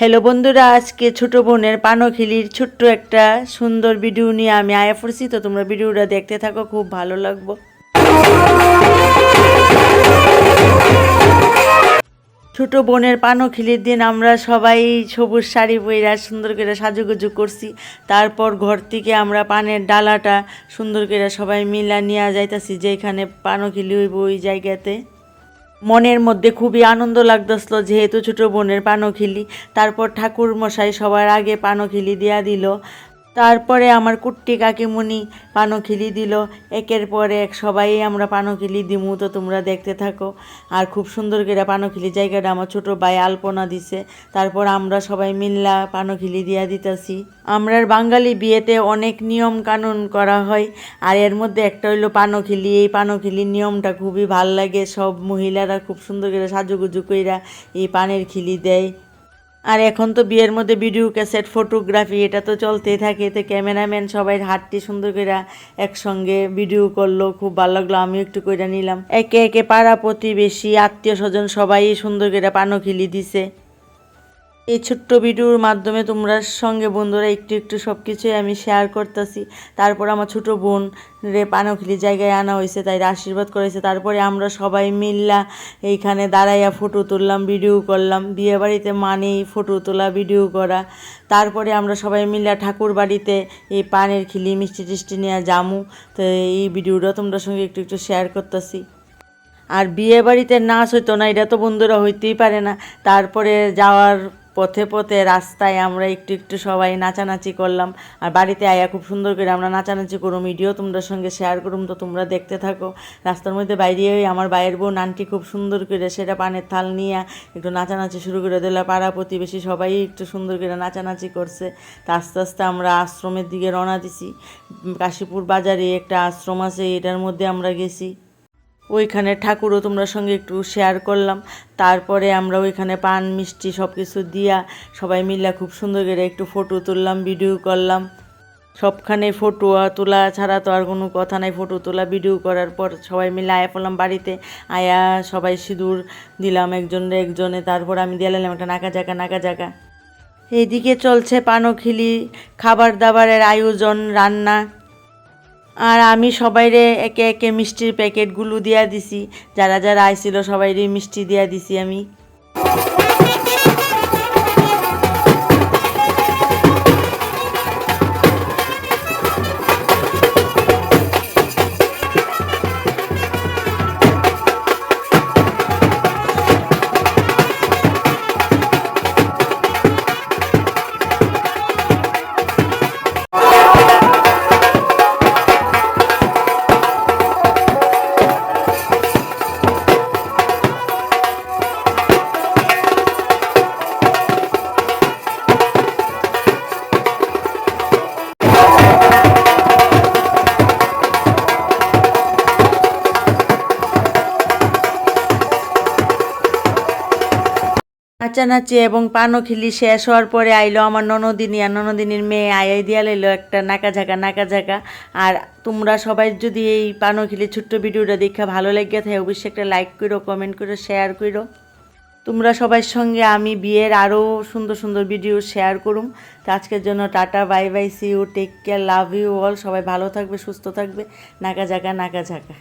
Hello বন্ধুরা, আজকে ছোট বোনের পানখিলির ছোট্ট একটা সুন্দর ভিডিও নিয়ে আমি আয়া পড়ছি। তো তোমরা ভিডিওটা দেখতে থাকো, খুব ভালো লাগবো। ছোট বোনের পানখিলির দিন আমরা সবাই সবুজ শাড়ি পইরা সুন্দর করে সাজুগুজু করছি। তারপর ঘর থেকে আমরা পানের ডালাটা সুন্দর করে সবাই মিলা নিয়ে যাইতাছি, যেখানে পানখিলি হইব ওই জায়গাতে। মনের মধ্যে খুবই আনন্দ লাগতেছিল, যেহেতু ছোট বোনের পানখিলি। তারপর ঠাকুর মশাই সবার আগে পানখিলি দিয়া দিল। তারপরে আমার কুট্টি কাকিমুনি পানখিলি দিল। একের পর এক সবাই আমরা পানখিলি দিমু, তো তোমরা দেখতে থাকো। আর খুব সুন্দর করে পানখিলি জায়গাটা আমার ছোট ভাই আলপনা দিছে। তারপর আমরা সবাই মিল্লা পানখিলি দিয়া দিতেছি। আমরার বাঙালি বিয়েতে অনেক নিয়ম কানুন করা হয়। আর এর মধ্যে একটা হইল পানখিলি। এই পানখিলির নিয়মটা খুবই ভালো লাগে। সব মহিলারা খুব সুন্দর করে সাজুগুজু কইরা এই পানের খিলি দেয়। আর এখন তো বিয়ের মধ্যে ভিডিও, ক্যাসেট, ফটোগ্রাফি, এটা তো চলতেই থাকে। তো ক্যামেরাম্যান সবাই হাতটি সুন্দর করে একসঙ্গে ভিডিও করল, খুব ভালো লাগল, আমিও একটু করে নিলাম। একে একে পাড়া প্রতিবেশী আত্মীয় স্বজন সবাই সুন্দর করে পানখিলি দিছে। এই ছোট্ট ভিডিওর মাধ্যমে তোমরা সঙ্গে বন্ধুরা একটু একটু সব কিছুই আমি শেয়ার করতেছি। তারপর আমার ছোট বোন রে পানখিলি জায়গায় আনা হয়েছে তাই আশীর্বাদ করেছে তারপরে আমরা সবাই মিল্লা এইখানে দাঁড়াইয়া ফটো তুললাম ভিডিও করলাম। বিয়ে বাড়িতে মানেই ফটো তোলা ভিডিও করা। তারপরে আমরা সবাই মিল্লা ঠাকুর বাড়িতে এই পানের খিলি, মিষ্টি টিষ্টি নিয়ে জামু তো এই ভিডিওটা তোমরা সঙ্গে একটু একটু শেয়ার করতেছি। আর বিয়ে বাড়িতে নাচ হইতো না, এটা তো বন্ধুরা হইতেই পারে না। তারপরে যাওয়ার পথে পথে রাস্তায় আমরা একটু একটু সবাই নাচানাচি করলাম। আর বাড়িতে আয়া খুব সুন্দর করে আমরা নাচানাচি করুম ভিডিও তোমরা সঙ্গে শেয়ার করুম, তো তোমরা দেখতে থাকো। রাস্তার মধ্যে বাইরে আমার বাইরের বোন, আন্টি খুব সুন্দর করে সেটা পানের থাল নিয়ে একটু নাচানাচি শুরু করে দিল। পাড়া প্রতিবেশী সবাই একটু সুন্দর করে নাচানাচি করছে। তা আস্তে আস্তে আমরা আশ্রমের দিকে রওনা দিছি। কাশীপুর বাজারে একটা আশ্রম আছে, এটার মধ্যে আমরা গেছি। ওইখানে ঠাকুরও তোমরা সঙ্গে একটু শেয়ার করলাম। তারপরে আমরা ওইখানে পান, মিষ্টি সব কিছু দিয়া সবাই মিলে খুব সুন্দর করে একটু ফটো তুললাম ভিডিও করলাম। সবখানে ফটো তোলা ছাড়া তো আর কোনো কথা নাই ফটো তোলা ভিডিও করার পর সবাই মিলে আয়া পড়লাম বাড়িতে। আয়া সবাই সিঁদুর দিলাম একজনে একজনে, তারপর আমি দিলাম একটা নাকা জাকা নাকা জাকা এইদিকে চলছে পানখিলি, খাবার দাবারের আয়োজন, রান্না। আর আমি সবাইরে একে একে মিষ্টির প্যাকেটগুলো দিয়া দিছি। যারা যারা আইছিল সবাইরে মিষ্টি দিয়া দিছি আমি। নাচানাচি এবং পানখিলি শেষ হওয়ার পরে আইলো আমার ননদিনী আর ননদিনীর মেয়ে আয়াই দিয়া লইলো একটা নাকা ঝাঁকা নাকা ঝাঁকা আর তোমরা সবাই যদি এই পানখিলি ছোট্ট ভিডিওটা দেখা ভালো লেগে থাকে, অবশ্যই একটা লাইক করো কমেন্ট করো শেয়ার করো। তোমরা সবার সঙ্গে আমি বিয়ের আরও সুন্দর সুন্দর ভিডিও শেয়ার করুম। তো আজকের জন্য tata bye bye see you take care love you all সবাই ভালো থাকবে, সুস্থ থাকবে। নাকা ঝাঁকা নাকা ঝাঁকা